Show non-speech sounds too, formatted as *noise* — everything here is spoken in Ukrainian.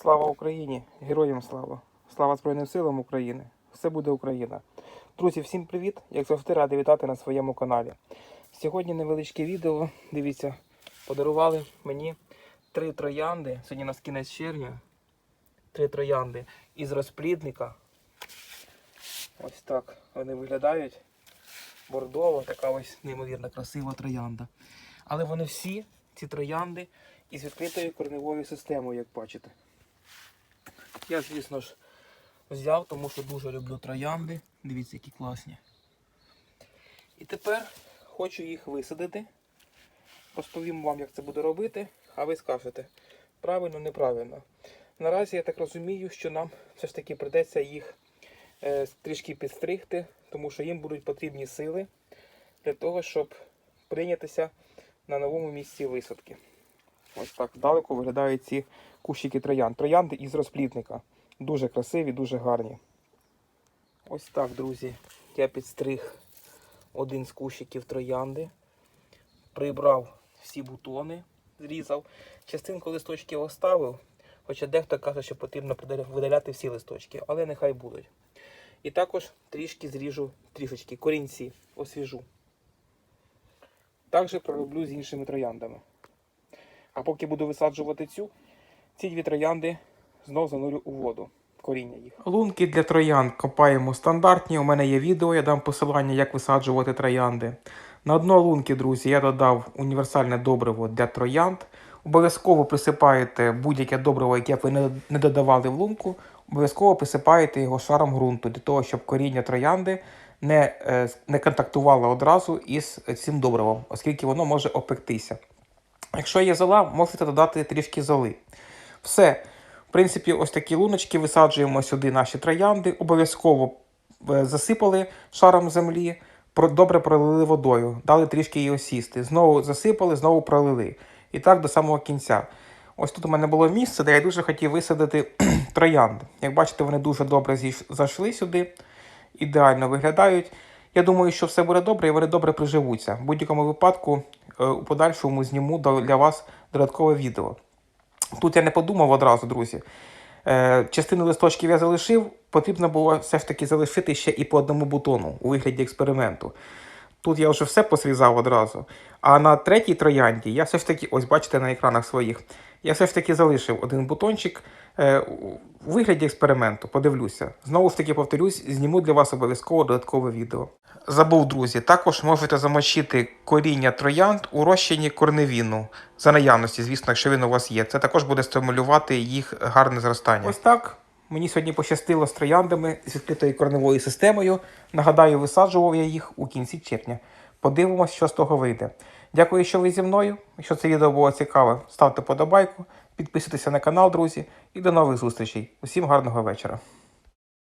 Слава Україні! Героям слава! Слава Збройним силам України! Все буде Україна! Друзі, всім привіт! Як завжди, радий вітати на своєму каналі. Сьогодні невеличке відео. Дивіться, подарували мені три троянди. Сьогодні нас кінець червня. Три троянди із розплідника. Ось так вони виглядають. Бордова, така ось неймовірно красива троянда. Але вони всі, ці троянди, із відкритою корневою системою, як бачите. Я, звісно ж, взяв, тому що дуже люблю троянди. Дивіться, які класні. І тепер хочу їх висадити. Розповім вам, як це буду робити, а ви скажете, правильно, неправильно. Наразі я так розумію, що нам все ж таки придеться їх е, трішки підстригти, тому що їм будуть потрібні сили для того, щоб прийнятися на новому місці висадки. Ось так здалеку виглядають ці кущики троянд. Троянди із розплідника. Дуже красиві, дуже гарні. Ось так, друзі. Я підстриг один з кущиків троянди. Прибрав всі бутони, зрізав. Частинку листочків оставив, хоча дехто каже, що потрібно видаляти всі листочки, але нехай будуть. І також трішки зріжу трішечки корінці, освіжу. Також пророблю з іншими трояндами. А поки буду висаджувати цю, ці дві троянди знов занурю у воду. Коріння їх. Лунки для троянд копаємо стандартні. У мене є відео, я дам посилання, як висаджувати троянди. На дно лунки, друзі, я додав універсальне добриво для троянд. Обов'язково присипаєте будь-яке добриво, яке ви не- додавали в лунку. Обов'язково присипаєте його шаром ґрунту для того, щоб коріння троянди не, е, не контактувало одразу із цим добривом, оскільки воно може опектися. Якщо є зола, можете додати трішки золи. Все. В принципі, ось такі луночки висаджуємо сюди наші троянди. Обов'язково е, засипали шаром землі, добре пролили водою, дали трішки її осісти. Знову засипали, знову пролили. І так до самого кінця. Ось тут у мене було місце, де я дуже хотів висадити *clears throat* троянди. Як бачите, вони дуже добре зайшли сюди, ідеально виглядають. Я думаю, що все буде добре і вони добре приживуться. В будь-якому випадку, е, у подальшому зніму для вас додаткове відео. Тут я не подумав одразу, друзі. Е, частину листочків я залишив, потрібно було все ж таки залишити ще і по одному бутону у вигляді експерименту. Тут я вже все посрізав одразу. А на третій троянді я все ж таки, ось бачите на екранах своїх, я все ж таки залишив один бутончик е, у вигляді експерименту. Подивлюся. Знову ж таки повторюсь, зніму для вас обов'язково додаткове відео. Забув, друзі, також можете замочити коріння троянд у розчині корневіну. За наявності, звісно, якщо він у вас є. Це також буде стимулювати їх гарне зростання. Ось так. Мені сьогодні пощастило з трояндами з відкритою корневою системою. Нагадаю, висаджував я їх у кінці червня. Подивимось, що з того вийде. Дякую, що ви зі мною. Якщо це відео було цікаве, ставте подобайку, підписуйтеся на канал, друзі, і до нових зустрічей. Усім гарного вечора.